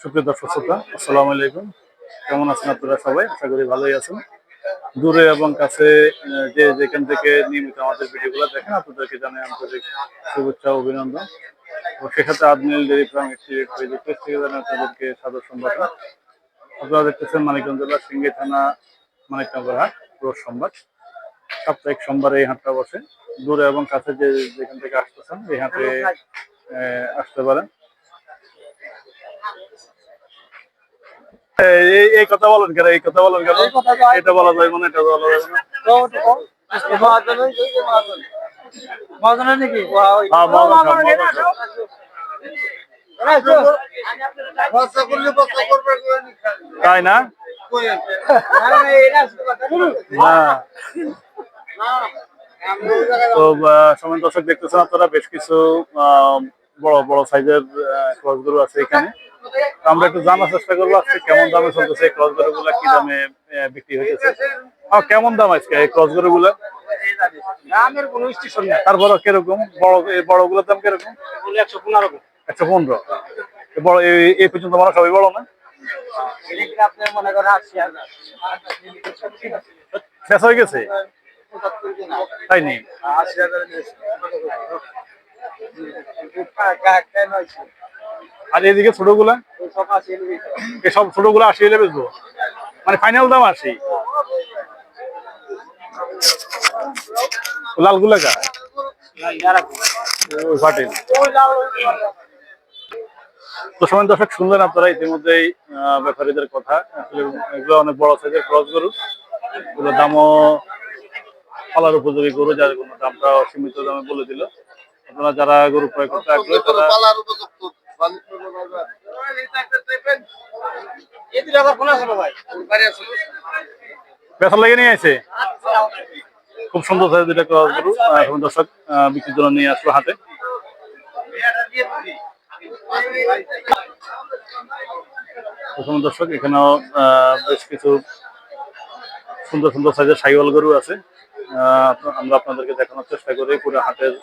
সুপ্রিয় দর্শক শ্রোতা, আসসালামু আলাইকুম। কেমন আছেন আপনারা সবাই? আশা করি ভালোই আছেন। দূরে এবং কাছে যে যেখান থেকে নিয়মিত আমাদের ভিডিওগুলো দেখেন, আপনাদেরকে জানাই আন্তরিক শুভেচ্ছা, অভিনন্দন। ও সেক্ষেত্রে আদমিল ডেরি ফার্ম থেকে জানাই আপনাদেরকে সাদর সম্ভাষণ আপনারা দেখতেছেন মানিকগঞ্জ জেলার সিঙ্গি থানা, মানিকনগর হাট, রোজ সোমবার। সাপ্তাহিক সোমবারে এই হাটটা বসে। দূরে এবং কাছে যে যেখান থেকে আসতেছেন, এই হাটে আসতে পারেন। এই কথা বলেন কেন? এই কথা বলেন কেন? এটা বলা যায় মানে এটা বলা যায় না। নাকি? হ্যাঁ। তাই না? না তো সময় দর্শক দেখতেছেন আপনারা বেশ কিছু আহ, বড় বড় সাইজের ক্রস গরু আছে এখানে। তো আমরা একটু জানার চেষ্টা করব আজকে কেমন দামে চলতেছে এই ক্রস গরু গুলা কি দামে বিক্রি হইতেছে? কেমন দাম আজকে এই ক্রস গরু গুলা? দামের কোনো স্টেশন নেই। তারপর কীরকম? বড় বড়গুলোর দাম কীরকম? একশো পনেরো একশো পনেরো। বড় এই- এই পর্যন্ত মানুষ সবাই বড় না? শেষ হয়ে গেছে? তাই নেই? আর এদিকে ছোটগুলা এসব ছোটগুলা আশি হলে বেচবো। মানে ফাইনাল দাম আশি। লালগুলা কা তো সময় দর্শক, শুনলেন আপনারা ইতিমধ্যেই ব্যাপারীদের কথা। এগুলো অনেক বড় সাইজের ক্রস গরু। এগুলোর দামও পালার উপযোগী গরু, যার কোনো দামটা সীমিত দামে বলে দিল। আপনারা যারা গরু ক্রয় করতে আগ্রহী, তারা বেসার লেগে নিয়ে আছে খুব সুন্দর সাইজের দুটা ক্রস গরু। এখন দর্শক বিক্রির জন্য নিয়ে আসলো হাটে প্রথম দর্শক, এখানেও বেশ কিছু সুন্দর সুন্দর সাইজের সাইওয়াল গরু আছে। আমরা আপনাদেরকে দেখানোর চেষ্টা করি। পুরো হাটের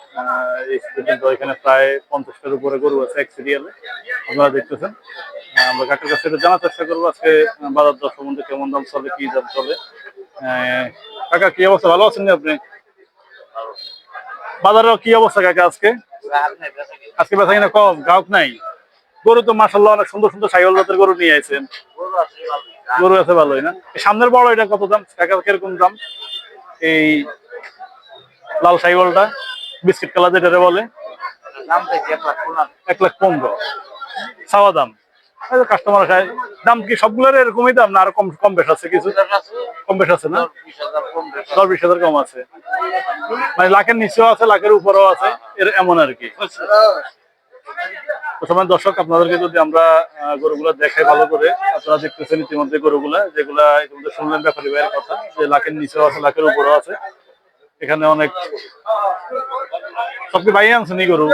এই পর্যন্ত এখানে প্রায় পঞ্চাশটার উপরে গরু আছে এক সিরিয়ালে আপনারা দেখতেছেন। আমরা কাকের কাছে এটা জানার চেষ্টা করব আজকে বাজার দর সম্বন্ধে কেমন দাম চলে কি দাম চলে। কাকা কি অবস্থা? ভালো আছেন আপনি? বাজারের কি অবস্থা কাকা আজকে? আজকে বেচা কিনা কম গ্রাহক নাই। গরু তো মাসাল্লাহ অনেক সুন্দর সুন্দর সাইকেল জাতের গরু নিয়ে আইছেন। গরু আছে ভালোই না? সামনের বড় এটা কত দাম? কাকা কীরকম দাম? এই লাল সাইকেলটা বিস্কিট কালার যেটা বলে। এক লাখ পনেরো। চাওয়া দাম? কাস্টমার খায়। দাম কি সবগুলোর এরকমই দাম না আরও কম কম বেশ আছে কিছু? কম বেশ আছে। না? দশ বিশ হাজার কম আছে। মানে লাখের নিচেও আছে লাখের উপরেও আছে এর এমন আর কি। প্রথমে দর্শক আপনাদেরকে যদি আমরা গরুগুলা দেখাই ভালো করে আপনারা দেখতেছেন ইতিমধ্যে গরুগুলা যেগুলা ইতিমধ্যে শুনলেন ব্যাপারী ভাইয়ের কথা যে লাখের নিচেও আছে লাখের উপরেও আছে। এখানে অনেক সব কি ভাই আনছেন এই গরু?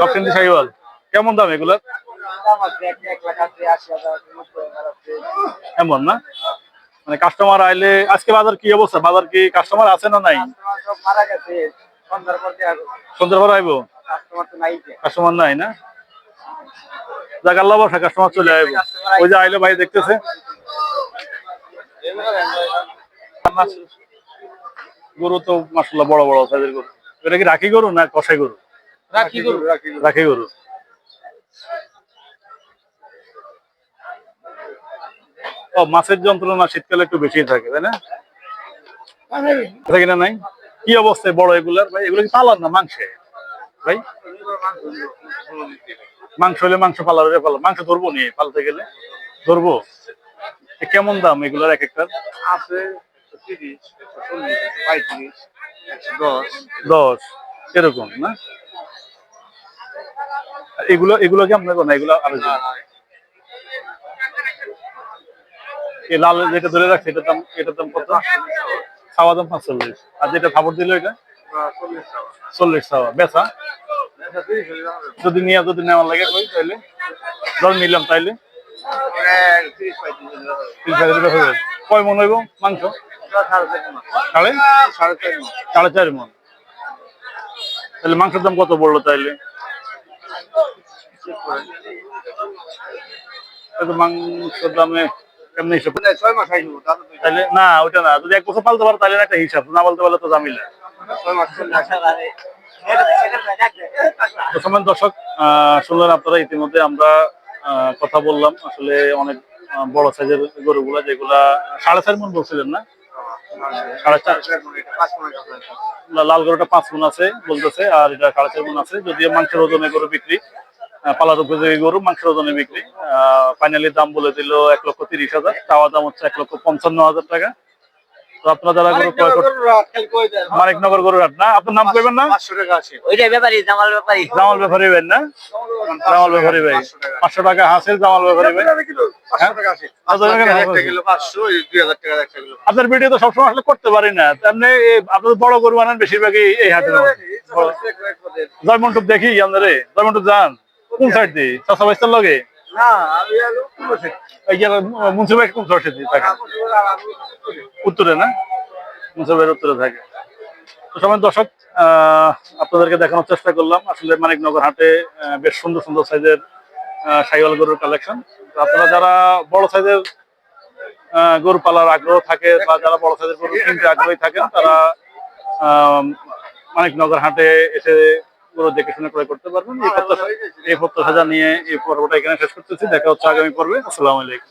সব কিন্তু সাইওয়াল। কেমন দাম এগুলা এমন না? মানে কাস্টমার আইলে আজকে বাজার কি অবস্থা? বাজার কি কাস্টমার আছে না নাই? সন্ধ্যার পর আইবো? কাস্টমার নাই যে। কাস্টমার নাই না? যাক আল্লাহ বসা কাস্টমার চলে আইবো। ওই যে আইলে ভাই দেখতেছে। গরু তো মাসাল্লাহ বড় বড় সাইজের গরু। এটা কি রাখি গরু না কষাই গরু? রাখি গরু। রাখি গরু। ও মাছের যন্ত্রণা শীতকালে একটু বেশি থাকে তাই না? থাকে না নাই? কি অবস্থায় বড় এগুলার? ভাই এগুলো কি পালার না মাংসে? ভাই? মাংস হলে মাংস পালার মাংস ধরবো নিয়ে পালতে গেলে? ধরবো? কেমন দাম এগুলার এক একটার আছে দশ। এরকম না? এগুলো এগুলো কি আপনার এগুলো আরও এই লাল যেটা ধরে রাখছে, এটার দাম এটার দাম কত? খাওয়া দাম পাঁচচল্লিশ। আর যেটা খাবার দিল এটা? চল্লিশ টাকা বেচা। যদি নিয়ে, যদি নেওয়ার লাগে কই তাইলে? ধর নিলাম তাইলে। কয় মন হইব মাংস? সাড়ে? সাড়ে চার মন। তাহলে মাংসের দাম কত পড়ল তাইলে মাংসের দামে কেমনি হিসাব ছয় মাস আইব তাহলে না ওইটা না যদি এক বছর পালতে পারো তাহলে একটা হিসাব না বলতে পারলে তো জামিলা দর্শক শুনলেন আপনারা ইতিমধ্যে আমরা কথা বললাম। আসলে অনেক বড় সাইজের গরুগুলা যেগুলা সাড়ে চার মন বলছিলেন না লাল গরুটা পাঁচ মন আছে বলতেছে আর এটা সাড়ে চার মন আছে। যদিও মাংসের ওজনে গরু বিক্রি পালার উপযোগী গরু মাংসের ওজনে বিক্রি। ফাইনালি দাম বলে দিল এক লক্ষ তিরিশ হাজার চাওয়া দাম হচ্ছে এক লক্ষ পঞ্চান্ন হাজার টাকা। তো আপনারা যারা গরু ক্রয় করতে মানিকনগর গরুর হাট না? আপনার নাম কইবেন না? ওইটাই জামাল ব্যাপারী। জামাল ব্যাপারী ভাই না? জামাল ব্যাপারী ভাই। পাঁচশো টাকা জামাল ব্যাপারী ভাই। আপনার ভিডিও তো সবসময় আসলে করতে পারি না। তেমনি আপনার বড় গরু আনেন বেশিরভাগই এই মধ্যে। জয়মন্টুপ দেখি আপনারে। জয়মন্টুপ যান। কোন সাইড দিয়ে চাষা লগে? কোন সাইড দিয়ে থাকে? উত্তরে না? উত্তরে থাকে। তো সময় দর্শক আহ, আপনাদেরকে দেখানোর চেষ্টা করলাম। আসলে মানিকনগর হাটে বেশ সুন্দর সুন্দর সাইজের সাইওয়াল গরুর কালেকশন আপনারা যারা বড় সাইজের গরু পালার আগ্রহ থাকে বা যারা বড় সাইজের গরু কিনতে আগ্রহী থাকেন তারা মানিকনগর হাটে এসে গরু দেখে শুনে ক্রয় করতে পারবেন। এই প্রত্যাশা এই প্রত্যাশা নিয়ে এই পর্বটা এখানে শেষ করতেছি। দেখা হচ্ছে আগামী পর্বে। আসসালামু আলাইকুম।